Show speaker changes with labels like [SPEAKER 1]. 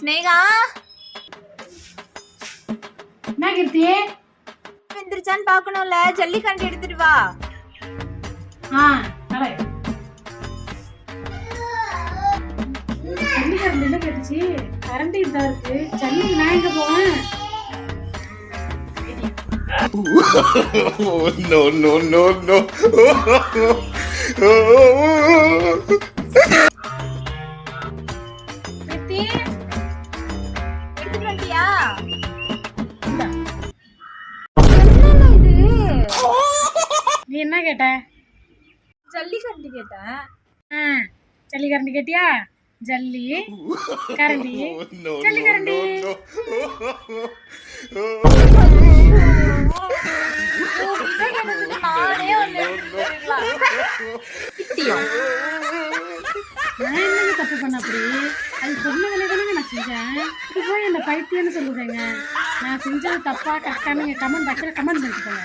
[SPEAKER 1] ஸ்னேகா
[SPEAKER 2] என்ன கீர்த்தி
[SPEAKER 1] வெந்துருச்சான்னு பார்க்கணும்ல ஜல்லிக்கண்டு எடுத்துட்டு வா
[SPEAKER 2] ஆ தரேன் ஜல்லி கரண்ட் என்ன கேட்டுச்சு கரண்ட் இதா இருக்கு ஜல்லி நான் எங்க போவேன்
[SPEAKER 3] oh, no, no, no, no.
[SPEAKER 2] கீர்த்தி
[SPEAKER 1] இது
[SPEAKER 2] நீ என்ன கேட்ட?
[SPEAKER 1] ஜல்லிக்கண்டு கேட்டேன்.
[SPEAKER 2] ஆ ஜல்லி கரண்டி கேட்டியா? ஜல்லி கரண்டி
[SPEAKER 3] no,
[SPEAKER 2] ஜல்லி கரண்டி
[SPEAKER 1] உன்கிட்ட கேட்டதுக்கு நானே ஒண்ணு
[SPEAKER 2] தப்பு பண்ண அப்படி? அது சொன்ன வேலை தானே நான் செஞ்சேன். இது போய் அந்த பைத்தியம்னு சொல்லுதேங்க. நான் செஞ்சது தப்பாக கரெக்டாக நீங்கள் கமெண்ட் பாக்ஸில் கமெண்ட் பண்ணிட்டு போங்க